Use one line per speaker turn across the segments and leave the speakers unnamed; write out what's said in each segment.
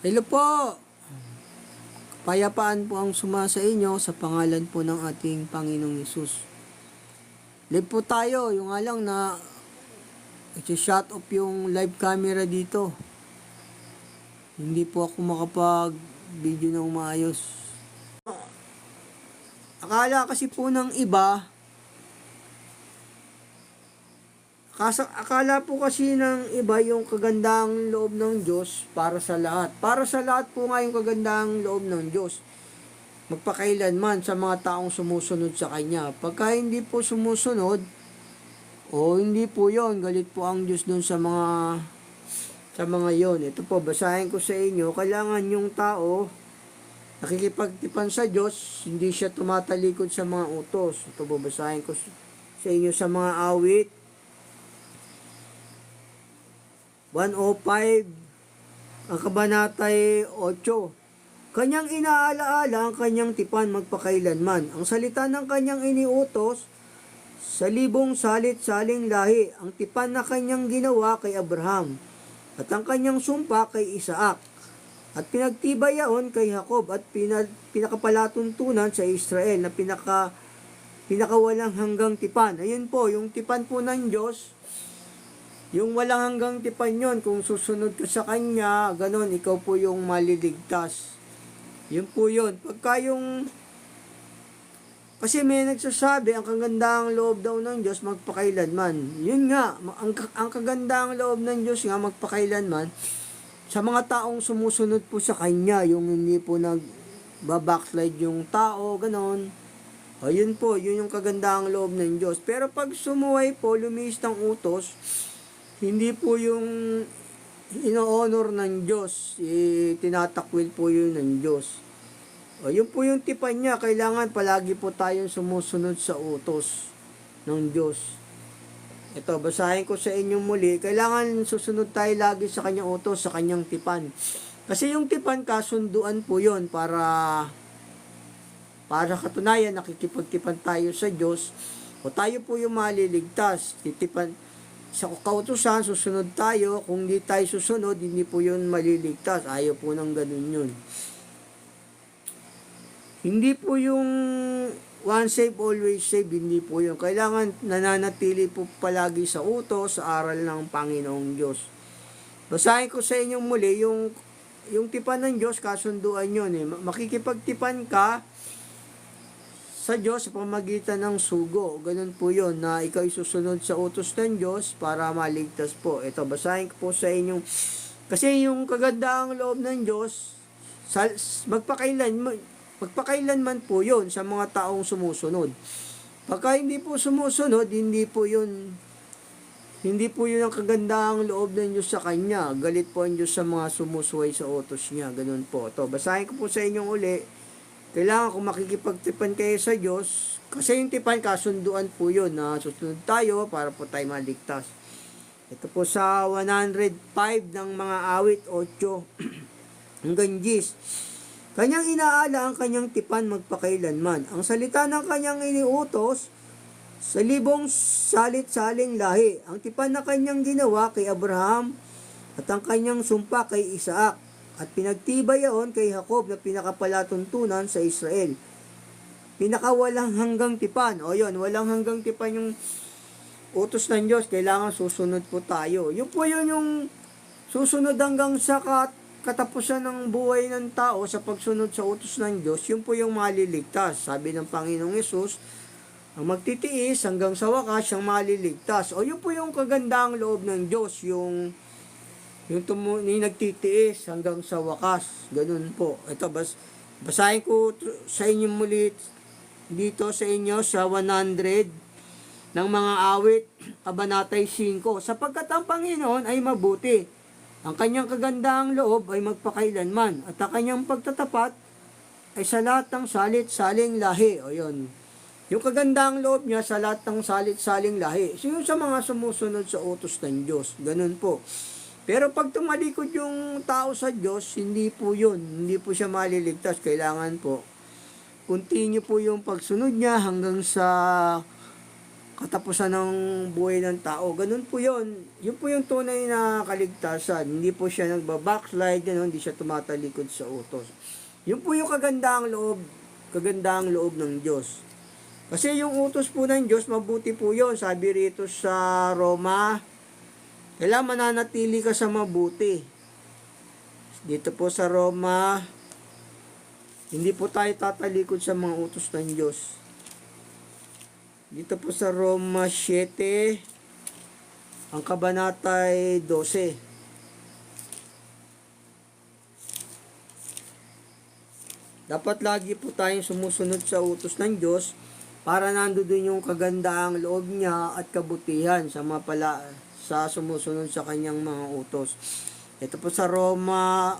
Hello po! Payapaan po ang suma sa inyo sa pangalan po ng ating Panginoong Yesus. Live po tayo, yung nga lang na i-shut off yung live camera dito. Hindi po ako makapag video ng maayos. Akala kasi po ng iba, Kasa, akala po kasi ng iba yung kagandang loob ng Diyos para sa lahat. Para sa lahat po nga yung kagandang loob ng Diyos. Magpakailanman sa mga taong sumusunod sa Kanya. Pagka hindi po sumusunod, o hindi po yon galit po ang Diyos dun sa mga sa mga yon. Ito po, basahin ko sa inyo, kailangan yung tao nakikipagtipan sa Diyos, hindi siya tumatalikod sa mga utos. Ito po, basahin ko sa inyo sa mga awit, 105 ang kabanatay 8 Kanyang inaalaala ang kanyang tipan magpakailanman. Ang salita ng kanyang iniutos sa libong salit-saling lahi, ang tipan na kanyang ginawa kay Abraham, at ang kanyang sumpa kay Isaac, at pinagtibay kay Jacob, at pina, pinakapalatuntunan sa Israel na pinaka, pinakawalang hanggang tipan. Ayun po, yung tipan po ng Diyos, yung walang hanggang tipan yon kung susunod ka sa kanya, ganon, ikaw po yung maliligtas. Yun po yun. Pagka yung, kasi may nagsasabi, ang kagandang loob daw ng Diyos magpakailanman. Yun nga, ang, ang kagandang loob ng Diyos nga magpakailanman, sa mga taong sumusunod po sa Kanya, yung hindi po nag backslide yung tao, ganon. O yun po, yun yung kagandang loob ng Diyos. Pero pag sumuway po, lumis ng utos, hindi po yung ino-honor ng Diyos, eh, tinatakwil po yun ng Diyos. O, yun po yung tipan niya, kailangan palagi po tayong sumusunod sa utos ng Diyos. Ito, basahin ko sa inyo muli, kailangan susunod tayo lagi sa kanyang utos, sa kanyang tipan. Kasi yung tipan, kasunduan po yun para para katunayan, nakikipagtipan tayo sa Diyos, o tayo po yung maliligtas, titipan, sa kautusan, susunod tayo. Kung di tayo susunod, hindi po yun maliligtas. Ayaw po ng ganun yun. Hindi po yung one save, always save. Hindi po yun. Kailangan nananatili po palagi sa utos, sa aral ng Panginoong Diyos. Basahin ko sa inyo muli yung yung tipan ng Diyos, kasunduan yun eh. Makikipagtipan ka sa Diyos sa pamagitan ng sugo. Ganun po yon na ikaw susunod sa utos ng Diyos para maligtas po. Ito, basahin ko po sa inyong kasi yung kagandaang loob ng Diyos sa, magpakailan magpakailanman po yon sa mga taong sumusunod. Pagka hindi po sumusunod, hindi po yun hindi po yun ang kagandaang loob ng Diyos sa Kanya. Galit po ang Diyos sa mga sumusuway sa utos niya. Ganun po. Ito, basahin ko po sa inyong uli kailangan kung makikipagtipan kayo sa Diyos, kasi yung tipan, kasunduan po yun na susunod tayo para po tayo maligtas. Ito po sa 105 ng mga awit 8 hanggang 10. Kanyang inaala ang kanyang tipan magpakailanman. Ang salita ng kanyang iniutos sa libong salit-saling lahi. Ang tipan na kanyang ginawa kay Abraham at ang kanyang sumpa kay Isaac at pinagtibay yaon kay Jacob na pinakapalatuntunan sa Israel. Pinakawalang hanggang tipan. O yon walang hanggang tipan yung utos ng Diyos. Kailangan susunod po tayo. Yun po yun yung susunod hanggang sa kat katapusan ng buhay ng tao sa pagsunod sa utos ng Diyos. Yun po yung maliligtas. Sabi ng Panginoong Yesus, ang magtitiis hanggang sa wakas siyang maliligtas. O yun po yung kagandang loob ng Diyos, yung yung, tumu, yung nagtitiis hanggang sa wakas. Ganun po. Ito, bas, basahin ko sa inyo muli dito sa inyo sa 100 ng mga awit, kabanatay 5. Sapagkat ang Panginoon ay mabuti. Ang kanyang kagandahang loob ay magpakailanman. At ang kanyang pagtatapat ay sa lahat ng salit-saling lahi. O yun. Yung kagandahang loob niya sa lahat ng salit-saling lahi. So yung sa mga sumusunod sa utos ng Diyos. Ganun po. Pero pag tumalikod yung tao sa Diyos, hindi po yun. Hindi po siya maliligtas. Kailangan po, continue po yung pagsunod niya hanggang sa katapusan ng buhay ng tao. Ganun po yun. Yun po yung tunay na kaligtasan. Hindi po siya nagbabackslide, ganun, hindi siya tumatalikod sa utos. Yun po yung kagandaang loob, kagandaang loob ng Diyos. Kasi yung utos po ng Diyos, mabuti po yun. Sabi rito sa Roma, kailangan mananatili ka sa mabuti. Dito po sa Roma, hindi po tayo tatalikod sa mga utos ng Diyos. Dito po sa Roma 7, ang kabanata ay 12. Dapat lagi po tayong sumusunod sa utos ng Diyos para nandoon yung kagandaang loob niya at kabutihan sa mga pala, sa sumusunod sa kanyang mga utos. Ito po sa Roma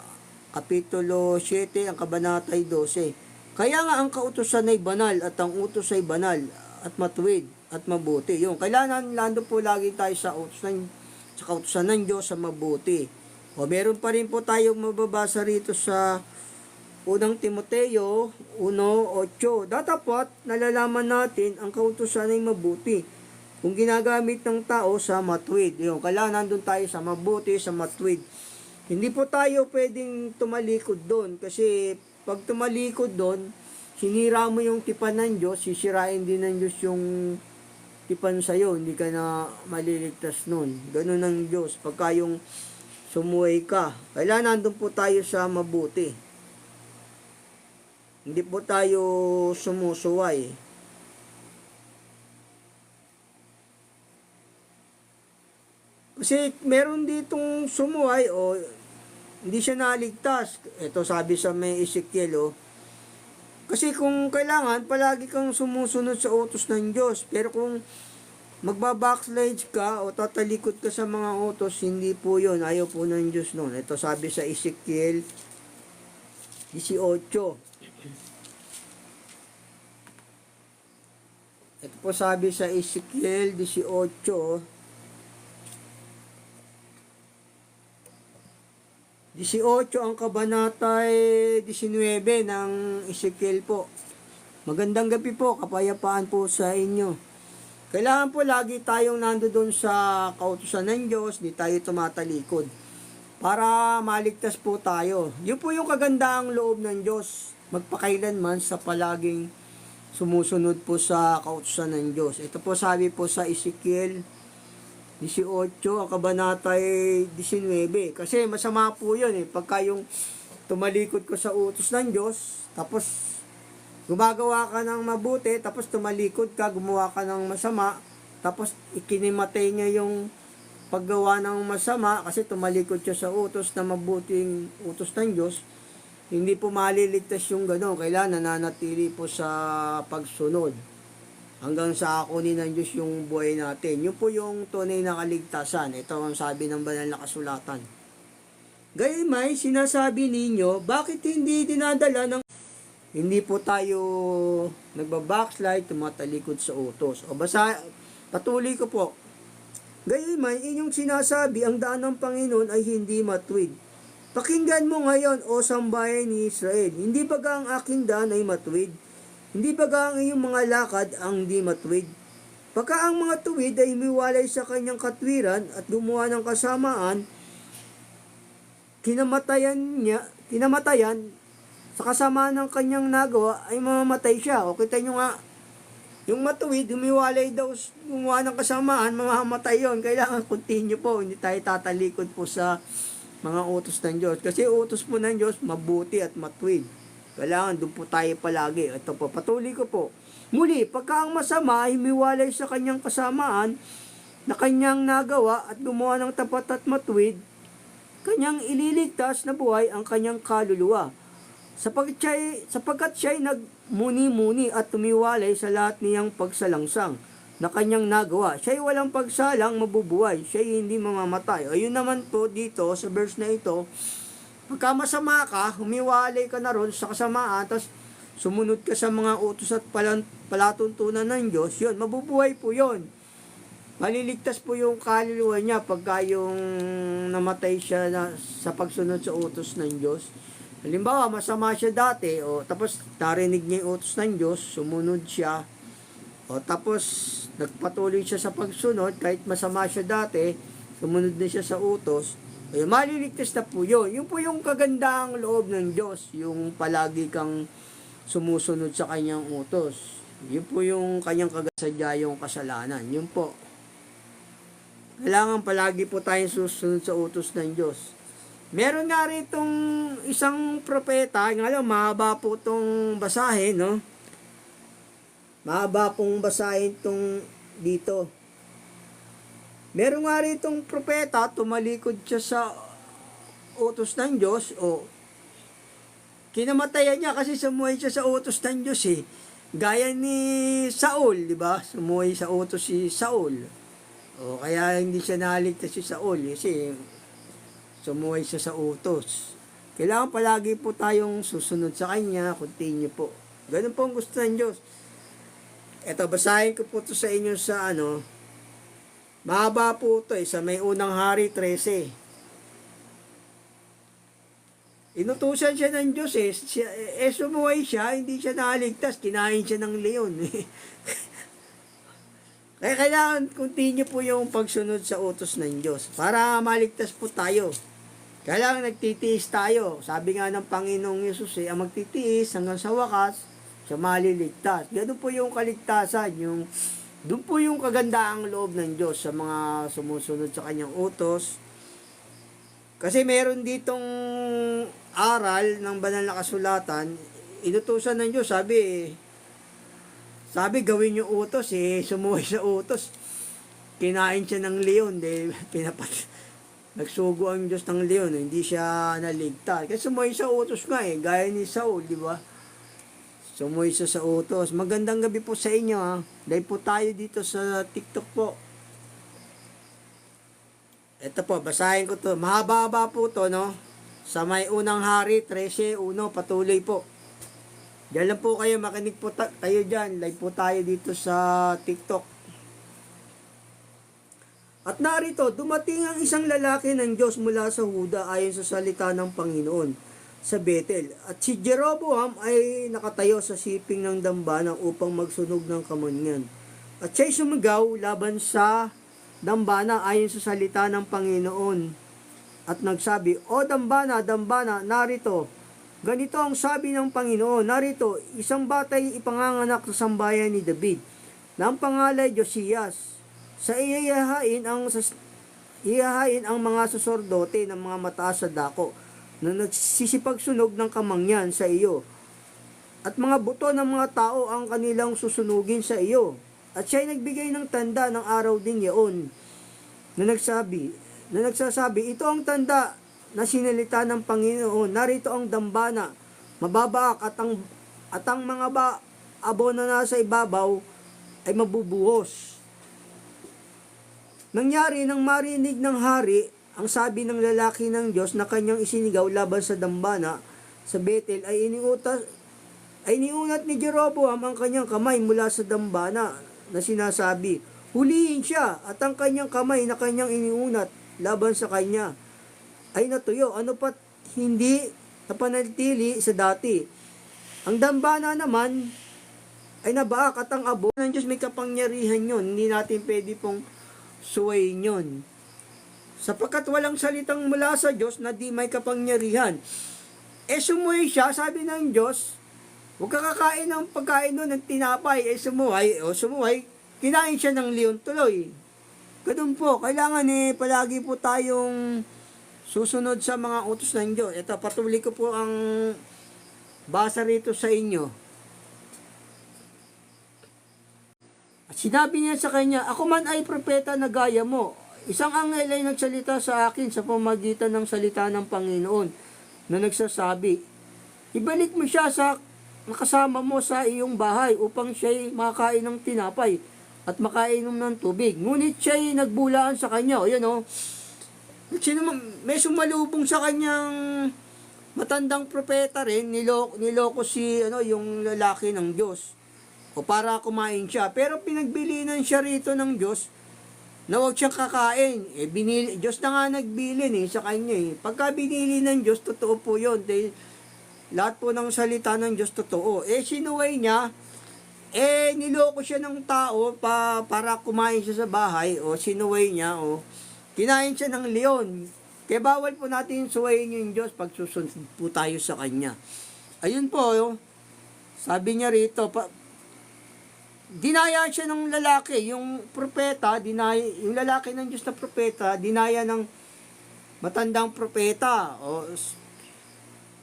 Kapitulo 7, ang kabanata ay 12. Kaya nga ang kautosan ay banal at ang utos ay banal at matuwid at mabuti. Yung kailangan lando po lagi tayo sa utos ng sa kautosan ng Diyos sa mabuti. O meron pa rin po tayong mababasa rito sa Unang Timoteo 1.8. Datapat nalalaman natin ang kautosan ay mabuti kung ginagamit ng tao sa matwid. Yung kailangan nandun tayo sa mabuti, sa matwid. Hindi po tayo pwedeng tumalikod doon kasi pag tumalikod doon, sinira mo yung tipan ng Diyos, sisirain din ng Diyos yung tipan sa'yo, hindi ka na maliligtas nun. Ganun ang Diyos. Pagka yung sumuway ka, kailangan nandun po tayo sa mabuti. Hindi po tayo sumusuway. Kasi meron ditong sumuway o hindi siya naligtas. Ito sabi sa may Ezekiel o. Kasi kung kailangan, palagi kang sumusunod sa utos ng Diyos. Pero kung magbabackslide ka o tatalikod ka sa mga utos, hindi po yon Ayaw po ng Diyos noon. Ito sabi sa Ezekiel 18. Ito po sabi sa Ezekiel 18. 18 ang kabanata ay 19 ng Ezekiel po. Magandang gabi po, kapayapaan po sa inyo. Kailangan po lagi tayong nandoon sa kautusan ng Diyos, di tayo tumatalikod. Para maligtas po tayo. Yun po yung kagandaang loob ng Diyos. Magpakailanman sa palaging sumusunod po sa kautusan ng Diyos. Ito po sabi po sa Ezekiel 18, ang kabanata ay 19. Kasi masama po yun eh. Pagka yung tumalikod ko sa utos ng Diyos, tapos gumagawa ka ng mabuti, tapos tumalikod ka, gumawa ka ng masama, tapos ikinimatay niya yung paggawa ng masama kasi tumalikod siya sa utos na mabuting utos ng Diyos, hindi po maliligtas yung gano'n. Kailangan nananatili po sa pagsunod hanggang sa kunin ng Diyos yung buhay natin. Yun po yung tunay na kaligtasan. Ito ang sabi ng banal na kasulatan. Gayumay, sinasabi ninyo, bakit hindi dinadala ng... Hindi po tayo nagbabackslide, tumatalikod sa utos. O basa, patuloy ko po. Gayumay, inyong sinasabi, ang daan ng Panginoon ay hindi matwid. Pakinggan mo ngayon, o sambayan ni Israel, hindi ba ang aking daan ay matwid? Hindi ba ang iyong mga lakad ang di matuwid? Pagka ang mga tuwid ay humiwalay sa kanyang katwiran at gumawa ng kasamaan, kinamatayan niya, kinamatayan sa kasamaan ng kanyang nagawa ay mamamatay siya. O kita nyo nga, yung matuwid, humiwalay daw gumawa ng kasamaan, mamamatay yon Kailangan continue po, hindi tayo tatalikod po sa mga utos ng Diyos. Kasi utos po ng Diyos, mabuti at matuwid. Kailangan doon po tayo palagi. Ito po, patuloy ko po. Muli, pagka ang masama ay humiwalay sa kanyang kasamaan na kanyang nagawa at gumawa ng tapat at matuwid, kanyang ililigtas na buhay ang kanyang kaluluwa. Sapagkat siya, sapagkat siya ay nagmuni-muni at tumiwalay sa lahat niyang pagsalangsang na kanyang nagawa. Siya ay walang pagsalang mabubuhay. Siya ay hindi mamamatay. Ayun naman po dito sa verse na ito, Pagka masama ka, humiwalay ka na ron sa kasamaan, tapos sumunod ka sa mga utos at palan, palatuntunan ng Diyos, yun, mabubuhay po yun. Maliligtas po yung kaluluwa niya pagka yung namatay siya na, sa pagsunod sa utos ng Diyos. Halimbawa, masama siya dati, o tapos narinig niya yung utos ng Diyos, sumunod siya, o tapos nagpatuloy siya sa pagsunod, kahit masama siya dati, sumunod na siya sa utos, eh, maliligtas na po yun. Yun po yung kagandang loob ng Diyos, yung palagi kang sumusunod sa kanyang utos. Yun po yung kanyang kagasadya yung kasalanan. Yun po. Kailangan palagi po tayong susunod sa utos ng Diyos. Meron nga ritong isang propeta, nga lang, mahaba po itong basahin, no? Mahaba pong basahin itong dito. Meron nga ritong propeta, tumalikod siya sa utos ng Diyos, o kinamatayan niya kasi sumuhay siya sa utos ng Diyos eh. Gaya ni Saul, di ba? Sumuhay sa utos si Saul. O kaya hindi siya naligtas si Saul kasi sumuhay siya sa utos. Kailangan palagi po tayong susunod sa Kanya, continue po. Ganun po ang gusto ng Diyos. Ito, basahin ko po to sa inyo sa ano, mahaba po ito eh, sa may unang hari 13. Inutusan siya ng Diyos eh, siya, eh sumuhay siya, hindi siya naligtas, kinain siya ng leon eh. Kaya kailangan continue po yung pagsunod sa utos ng Diyos para maligtas po tayo. Kailangan nagtitiis tayo. Sabi nga ng Panginoong Yesus eh, ang magtitiis hanggang sa wakas, siya maliligtas. Ganun po yung kaligtasan, yung doon po yung kagandaang loob ng Diyos sa mga sumusunod sa kanyang utos. Kasi meron ditong aral ng banal na kasulatan, inutusan ng Diyos, sabi sabi gawin yung utos eh, sumuhay sa utos. Kinain siya ng leon, de, pinapat, nagsugo ang Diyos ng leon, hindi siya naligtas. Kasi sumuhay sa utos nga eh, gaya ni Saul, di ba? Siya sa utos. Magandang gabi po sa inyo ha. Dahil po tayo dito sa TikTok po. Ito po, basahin ko to. Mahaba-haba po to, no? Sa may unang hari, 13.1, patuloy po. Diyan lang po kayo, makinig po ta- kayo dyan. Live po tayo dito sa TikTok. At narito, dumating ang isang lalaki ng Diyos mula sa Huda ayon sa salita ng Panginoon sa Bethel. At si Jeroboam ay nakatayo sa siping ng dambana upang magsunog ng kamanyan. At siya'y sumigaw laban sa dambana ayon sa salita ng Panginoon. At nagsabi, O dambana, dambana, narito, Ganito ang sabi ng Panginoon, narito, isang batay ipanganganak sa sambayan ni David, ang pangalay Josias. Sa iyahain ang iyahain ang mga sasordote ng mga mataas sa dako na nagsisipagsunog ng kamangyan sa iyo. At mga buto ng mga tao ang kanilang susunugin sa iyo. At siya'y nagbigay ng tanda ng araw din yaon na nagsabi, na nagsasabi, ito ang tanda na sinalita ng Panginoon. Narito ang dambana, mababaak at ang, at ang mga ba, abo na nasa ibabaw ay mabubuhos. Nangyari nang marinig ng hari ang sabi ng lalaki ng Diyos na kanyang isinigaw laban sa dambana sa Bethel ay iniutas ay iniunat ni Jeroboam ang kanyang kamay mula sa dambana na sinasabi, huliin siya at ang kanyang kamay na kanyang iniunat laban sa kanya ay natuyo. Ano pat hindi napanatili sa dati. Ang dambana naman ay nabaak at ang abo ng Diyos may kapangyarihan yun. Hindi natin pwede pong suwayin yun. Sapagkat walang salitang mula sa Diyos na di may kapangyarihan. Eh sumuhay siya, sabi ng Diyos, huwag ka kakain ng pagkain nun ng tinapay. Eh sumuhay, o sumuhay, kinain siya ng leon tuloy. Ganun po, kailangan eh, palagi po tayong susunod sa mga utos ng Diyos. Ito, patuloy ko po ang basa rito sa inyo. At sinabi niya sa kanya, Ako man ay propeta na gaya mo. Isang anghel ay nagsalita sa akin sa pamagitan ng salita ng Panginoon na nagsasabi, Ibalik mo siya sa makasama mo sa iyong bahay upang siya'y makain ng tinapay at makainom ng tubig. Ngunit siya'y nagbulaan sa kanya. O yan o. Sino may sumalubong sa kanyang matandang propeta rin, niloko, niloko si ano, yung lalaki ng Diyos. O para kumain siya. Pero pinagbilinan siya rito ng Diyos na huwag siyang kakain. Eh, binili, Diyos na nga nagbilin eh, sa kanya eh. Pagka binili ng Diyos, totoo po yun. Dahil lahat po ng salita ng Diyos totoo. Eh, sinuway niya, eh niloko siya ng tao pa, para kumain siya sa bahay o sinuway niya o kinain siya ng leon. Kaya bawal po natin suwayin yung Diyos pag susunod po tayo sa Kanya. Ayun po, yung, sabi niya rito, pa, dinaya siya ng lalaki, yung propeta, dinaya, yung lalaki ng Diyos na propeta, dinaya ng matandang propeta o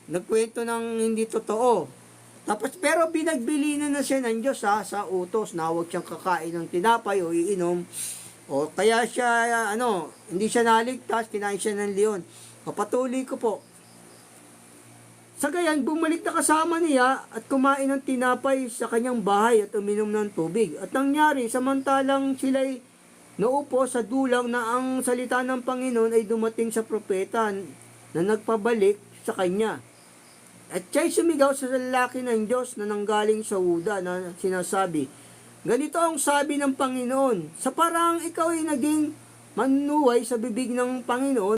nagkwento ng hindi totoo. Tapos pero pinagbilinan na siya ng Diyos ha, sa utos na huwag siyang kakain ng tinapay o iinom. O kaya siya ano, hindi siya naligtas, kinain siya ng leon. Papatuloy ko po. Sa gayan, bumalik na kasama niya at kumain ng tinapay sa kanyang bahay at uminom ng tubig. At nangyari, samantalang sila'y naupo sa dulang na ang salita ng Panginoon ay dumating sa propeta na nagpabalik sa kanya. At siya'y sumigaw sa lalaki ng Diyos na nanggaling sa Uda na sinasabi, Ganito ang sabi ng Panginoon, sa parang ikaw ay naging manuway sa bibig ng Panginoon,